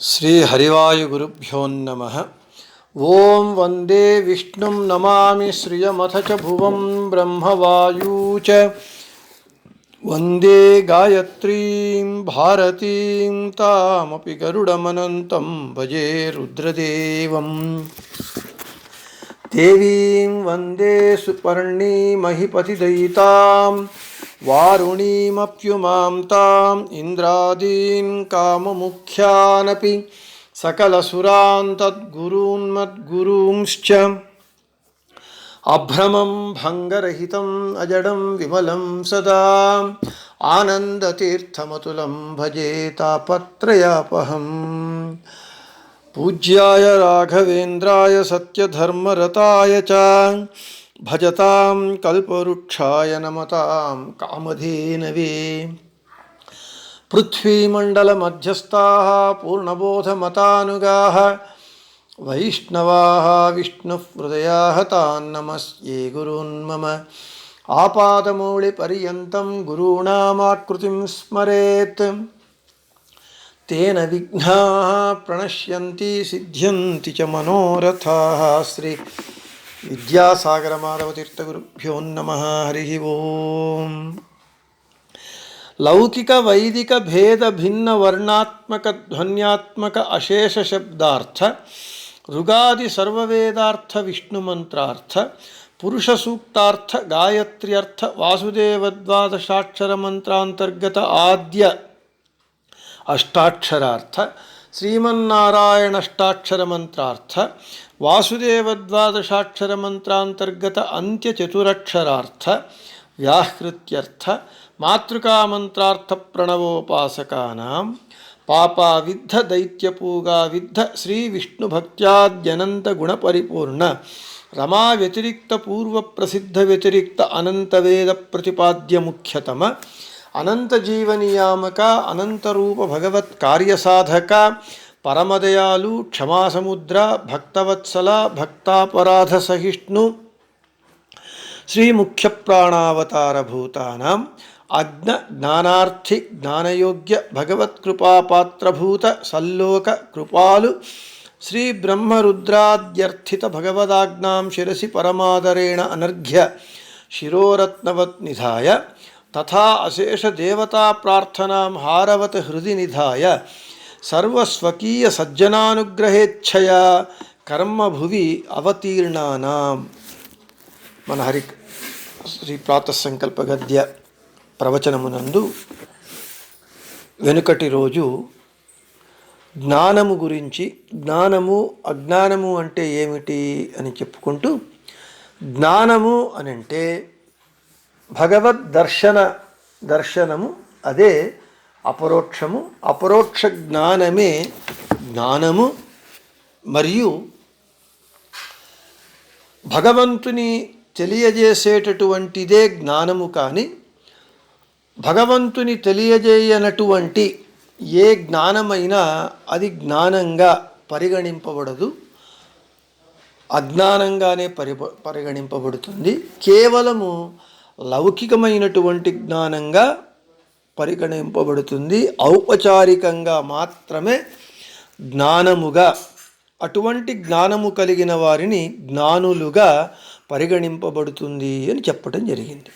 श्रीहरिवायुगुरुभ्यो नमः। ॐ वंदे विष्णुं नमामि श्रियमथ च भुवं ब्रह्मवायू च। वंदे गायत्रीं, भारतीं, तामपि गरुडमनन्तं, भजे रुद्रदेवम्। देवीं वंदे सुपर्णीमहिपतिदयितां వారుణీమప్యుమాం తాం ఇంద్రాదీన్ కామముఖ్యానపి సకలసురాన్ తద్గురూన్మద్గురూంశ్చ అభ్రమం భంగరహితం అజడం విమలం సదా. ఆనందతీర్థమతులం భజే తాపత్రయాపహం. పూజ్యాయ రాఘవేంద్రాయ సత్యధర్మరతాయ చ. భజతాం కల్పవృక్షాయ నమతాం కామధేనవే. పృథ్వీమండలమధ్యస్థా పూర్ణబోధమతానుగా. వైష్ణవా విష్ణుహృదయా తాన్నమస్యే గురున్మమ ఆపాదమూళిపర్యంతం గురూణామాకృతిం స్మరేత్. తేన విఘ్నా ప్రణశ్యంతి సిద్ధ్యంతి చ మనోరథా. శ్రీ ವಿದ್ಯಾಸಾಗರಮಾಧವತೀರ್ಥಗುರುಭ್ಯೋ ನಮಃ, ಹರಿ ಓಂ. ಲೌಕಿಕ ವೈದಿಕ ಭೇದ ಭಿನ್ನ ವರ್ಣಾತ್ಮಕ ಧ್ವನ್ಯಾತ್ಮಕ ಅಶೇಷ ಶಬ್ದಾರ್ಥ, ಋಗಾದಿ ಸರ್ವವೇದಾರ್ಥ ವಿಷ್ಣು ಮಂತ್ರಾರ್ಥ, ಪುರುಷ ಸೂಕ್ತಾರ್ಥ ಗಾಯತ್ರ್ಯರ್ಥ ವಾಸುದೇವದ್ವಾದಶಾಕ್ಷರ ಮಂತ್ರಾಂತರ್ಗತ ಆದ್ಯ ಅಷ್ಟಾಕ್ಷರಾರ್ಥ ಶ್ರೀಮನ್ನಾರಾಯಣಷ್ಟಾಕ್ಷರ ಮಂತ್ರಾರ್ಥ ವಾಸುದೇವದ್ವಾದಶಾಕ್ಷರ ಮಂತ್ರಾಂತರ್ಗತ ಅಂತ್ಯಚತುರಕ್ಷರಾರ್ಥ ವ್ಯಾಹೃತ್ಯರ್ಥ ಮಾತೃಕಾಮಂತ್ರಾರ್ಥ ಪ್ರಣವೋಪಾಸಕಾನಾಂ ಪಾಪಾವಿದ್ಧ ದೈತ್ಯಪೂಗಾವಿದ್ಧ ಶ್ರೀ ವಿಷ್ಣು ಭಕ್ತ್ಯಾದ್ಯನಂತ ಗುಣಪರಿಪೂರ್ಣ ರಮಾ ವ್ಯತಿರಿಕ್ತ ಪೂರ್ವ ಪ್ರಸಿದ್ಧ ವ್ಯತಿರಿಕ್ತ ಅನಂತ ವೇದ ಪ್ರತಿಪಾದ್ಯ ಮುಖ್ಯತಮ అనంత జీవనియామక అనంతరూప భగవత్ కార్యసాధక పరమదయాలు క్షమాసముద్ర భక్తవత్సల భక్తాపరాధ సహిష్ణు శ్రీ ముఖ్య ప్రాణావతార ప్రాణావతారభూతానాం అజ్ఞ జ్ఞానార్థి జ్ఞానయోగ్య భగవత్కృపాత్రభూత సల్లోక కృపాలు శ్రీ బ్రహ్మరుద్రాద్యర్థిత భగవదాజ్ఞాం శిరసి పరమాదరేణ అనర్ఘ్య శిరోరత్నవత్ నిధాయ తథా అశేష దేవతా ప్రార్థనా హారవత్ హృది నిధాయ. సర్వస్వకీయ సజ్జనానుగ్రహేచ్ఛయ. కర్మభువి అవతీర్ణానాం. మన హరి శ్రీ ప్రాతసంకల్ప గద్య ప్రవచనమునందు వెనుకటి రోజు జ్ఞానము గురించి జ్ఞానము అజ్ఞానము అంటే ఏమిటి అని చెప్పుకుంటూ జ్ఞానము అని అంటే భగవద్ దర్శన దర్శనము అదే అపరోక్షము. అపరోక్ష జ్ఞానమే జ్ఞానము మరియు భగవంతుని తెలియజేసేటటువంటిదే జ్ఞానము కానీ భగవంతుని తెలియజేయనటువంటి ఏ జ్ఞానమైనా అది జ్ఞానంగా పరిగణింపబడదు. అజ్ఞానంగానే పరి పరిగణింపబడుతుంది. కేవలము లౌకికమైనటువంటి జ్ఞానంగా పరిగణింపబడుతుంది. ఔపచారికంగా మాత్రమే జ్ఞానముగా అటువంటి జ్ఞానము కలిగిన వారిని జ్ఞానులుగా పరిగణింపబడుతుంది అని చెప్పటం జరిగింది.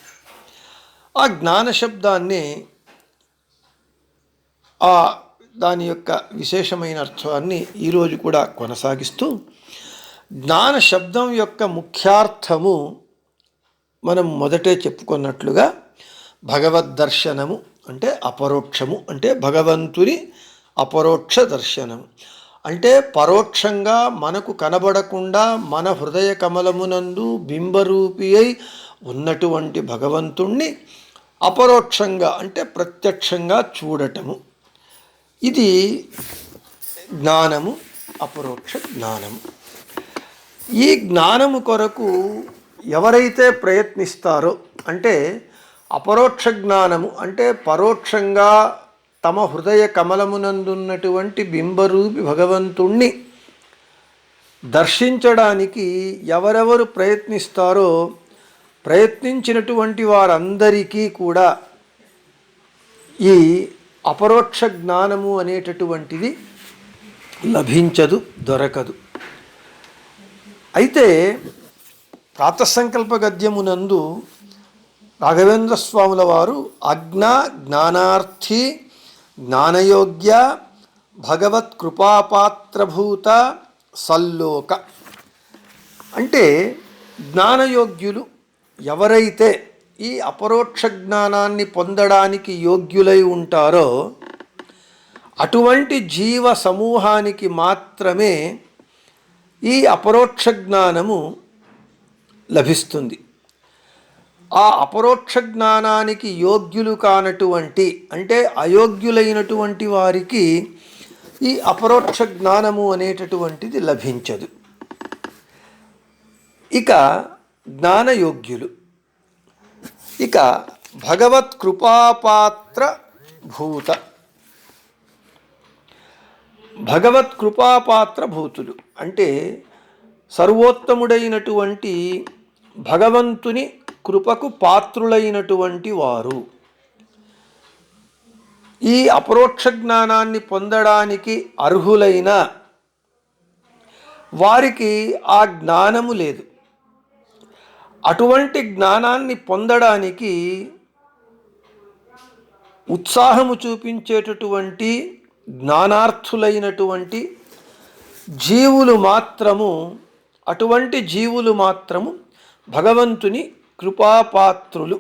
ఆ జ్ఞాన శబ్దాన్ని ఆ దాని యొక్క విశేషమైన అర్థాన్ని ఈరోజు కూడా కొనసాగిస్తూ జ్ఞాన శబ్దం యొక్క ముఖ్యార్థము మనం మొదటే చెప్పుకున్నట్లుగా భగవద్ దర్శనము అంటే అపరోక్షము అంటే భగవంతుని అపరోక్ష దర్శనం అంటే పరోక్షంగా మనకు కనబడకుండా మన హృదయ కమలమునందు బింబరూపి అయి ఉన్నటువంటి భగవంతుణ్ణి అపరోక్షంగా అంటే ప్రత్యక్షంగా చూడటము. ఇది జ్ఞానము అపరోక్ష జ్ఞానము. ఈ జ్ఞానము కొరకు ఎవరైతే ప్రయత్నిస్తారో అంటే అపరోక్ష జ్ఞానము అంటే పరోక్షంగా తమ హృదయ కమలమునందున్నటువంటి బింబరూపి భగవంతుణ్ణి దర్శించడానికి ఎవరెవరు ప్రయత్నిస్తారో ప్రయత్నించినటువంటి వారందరికీ కూడా ఈ అపరోక్ష జ్ఞానము అనేటటువంటిది లభించదు దొరకదు. అయితే ప్రాతసంకల్ప గద్యమునందు రాఘవేంద్ర స్వాముల వారు ఆజ్ఞ జ్ఞానార్థి జ్ఞానయోగ్య భగవత్ కృపాపాత్రభూత సల్లోక. అంటే జ్ఞానయోగ్యులు ఎవరైతే ఈ అపరోక్ష జ్ఞానాన్ని పొందడానికి యోగ్యులై ఉంటారో అటువంటి జీవ సమూహానికి మాత్రమే ఈ అపరోక్ష జ్ఞానము లభిస్తుంది. ఆ అపరోక్ష జ్ఞానానికి యోగ్యులు కానటువంటి అంటే అయోగ్యులైనటువంటి వారికి ఈ అపరోక్ష జ్ఞానము అనేటటువంటిది లభించదు. ఇక జ్ఞానయోగ్యులు. ఇక భగవత్ కృపాపాత్ర భూత. భగవత్ కృపాపాత్ర భూతులు. అంటే సర్వోత్తముడైనటువంటి భగవంతుని కృపకు పాత్రులైనటువంటి వారు. ఈ అపరోక్ష జ్ఞానాన్ని పొందడానికి అర్హులైన వారికి ఆ జ్ఞానము లేదు. అటువంటి జ్ఞానాన్ని పొందడానికి ఉత్సాహము చూపించేటటువంటి జ్ఞానార్థులైనటువంటి జీవులు మాత్రము అటువంటి జీవులు మాత్రము భగవంతుని కృపాపాత్రులు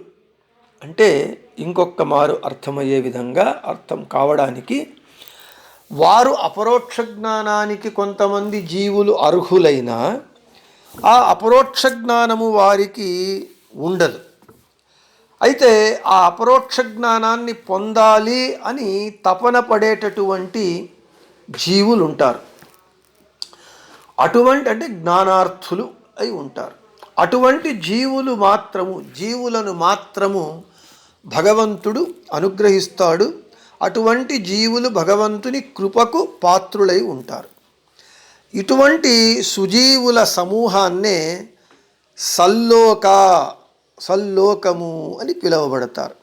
అంటే ఇంకొక మారు అర్థమయ్యే విధంగా అర్థం కావడానికి వారు అపరోక్ష జ్ఞానానికి కొంతమంది జీవులు అర్హులైన ఆ అపరోక్ష జ్ఞానము వారికి ఉండదు. అయితే ఆ అపరోక్ష జ్ఞానాన్ని పొందాలి అని తపన పడేటటువంటి జీవులు ఉంటారు అటువంటి అంటే జ్ఞానార్థులు అయి ఉంటారు. అటువంటి జీవులు మాత్రము జీవులను మాత్రము భగవంతుడు అనుగ్రహిస్తాడు. అటువంటి జీవులు భగవంతుని కృపకు పాత్రులై ఉంటారు. ఇటువంటి సుజీవుల సమూహాన్నే సల్లోక సల్లోకము అని పిలువబడతారు.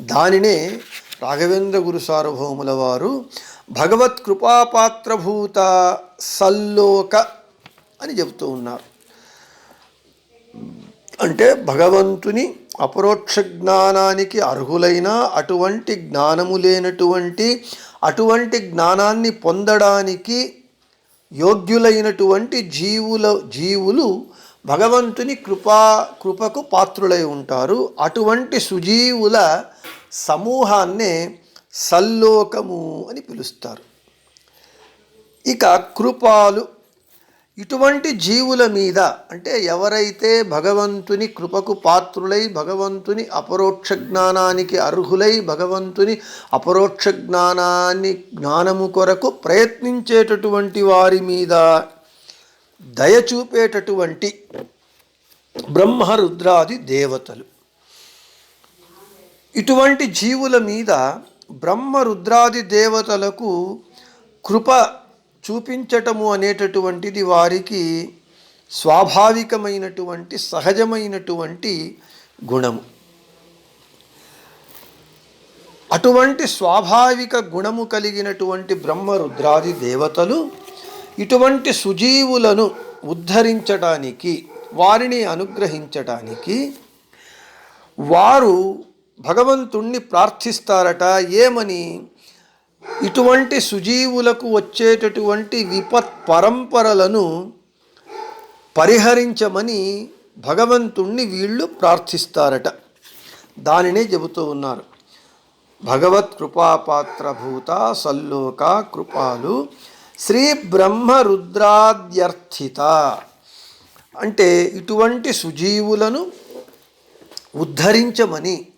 దానినే రాఘవేంద్ర గురు సార్వభౌముల వారు భగవత్ కృపాపాత్రభూత సల్లోక అని చెబుతూ ఉన్నారు. అంటే భగవంతుని అపరోక్ష జ్ఞానానికి అర్హులైన అటువంటి జ్ఞానము లేనటువంటి అటువంటి జ్ఞానాన్ని పొందడానికి యోగ్యులైనటువంటి జీవుల జీవులు భగవంతుని కృపా కృపకు పాత్రులై ఉంటారు. అటువంటి సుజీవుల సమూహాన్నే సల్లోకము అని పిలుస్తారు. ఇక కృపాలు ఇటువంటి జీవుల మీద అంటే ఎవరైతే భగవంతుని కృపకు పాత్రులై భగవంతుని అపరోక్ష జ్ఞానానికి అర్హులై భగవంతుని అపరోక్ష జ్ఞానాన్ని జ్ఞానము కొరకు ప్రయత్నించేటటువంటి వారి మీద దయ చూపేటటువంటి దేవతలు. ఇటువంటి జీవుల మీద బ్రహ్మ రుద్రాది దేవతలకు కృప చూపించటము అనేటటువంటిది వారికి స్వాభావికమైనటువంటి సహజమైనటువంటి గుణము. అటువంటి స్వాభావిక గుణము కలిగినటువంటి బ్రహ్మ రుద్రాది దేవతలు ఇటువంటి సుజీవులను ఉద్ధరించడానికి వారిని అనుగ్రహించటానికి వారు భగవంతుణ్ణి ప్రార్థిస్తారట ఏమని? ఇటువంటి సుజీవులకు వచ్చేటటువంటి విపత్ పరంపరలను పరిహరించమని భగవంతుణ్ణి వీళ్ళు ప్రార్థిస్తారట. దానినే చెబుతూ ఉన్నారు. భగవత్ కృపాపాత్రభూత సల్లోక కృపాలు శ్రీ బ్రహ్మ రుద్రాద్యర్థిత. అంటే ఇటువంటి సుజీవులను ఉద్ధరించమని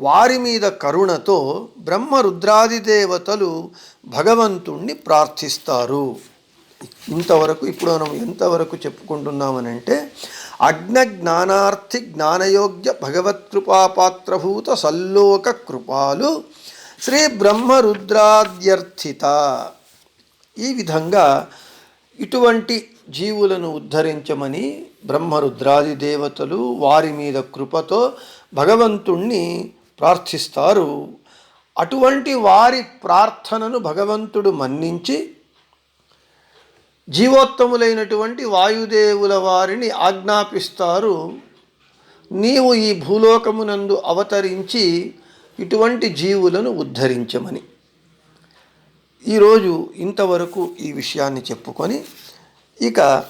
వారి మీద కరుణతో బ్రహ్మ దేవతలు భగవంతుణ్ణి ప్రార్థిస్తారు. ఇంతవరకు ఇప్పుడు మనం ఎంతవరకు చెప్పుకుంటున్నామనంటే అజ్ఞ జ్ఞానార్థి జ్ఞానయోగ్య భగవత్కృపాపాత్రభూత సల్లోక కృపాలు శ్రీ బ్రహ్మరుద్రాద్యర్థిత. ఈ విధంగా ఇటువంటి జీవులను ఉద్ధరించమని బ్రహ్మరుద్రాది దేవతలు వారి మీద కృపతో భగవంతుణ్ణి ప్రార్థిస్తారు. అటువంటి వారి ప్రార్థనను భగవంతుడు మన్నించి జీవోత్తములైనటువంటి వాయుదేవుల వారిని ఆజ్ఞాపిస్తారు. నీవు ఈ భూలోకమునందు అవతరించి ఇటువంటి జీవులను ఉద్ధరించమని. ఈరోజు ఇంతవరకు ఈ విషయాన్ని చెప్పుకొని ఇక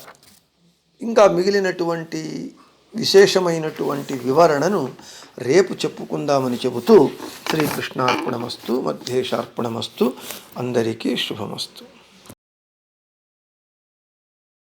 ఇంకా మిగిలినటువంటి విశేషమైనటువంటి వివరణను రేపు చెప్పుకుందామని చెబుతూ శ్రీకృష్ణార్పణమస్తు మధ్యేషార్పణమస్తు అందరికీ శుభమస్తు.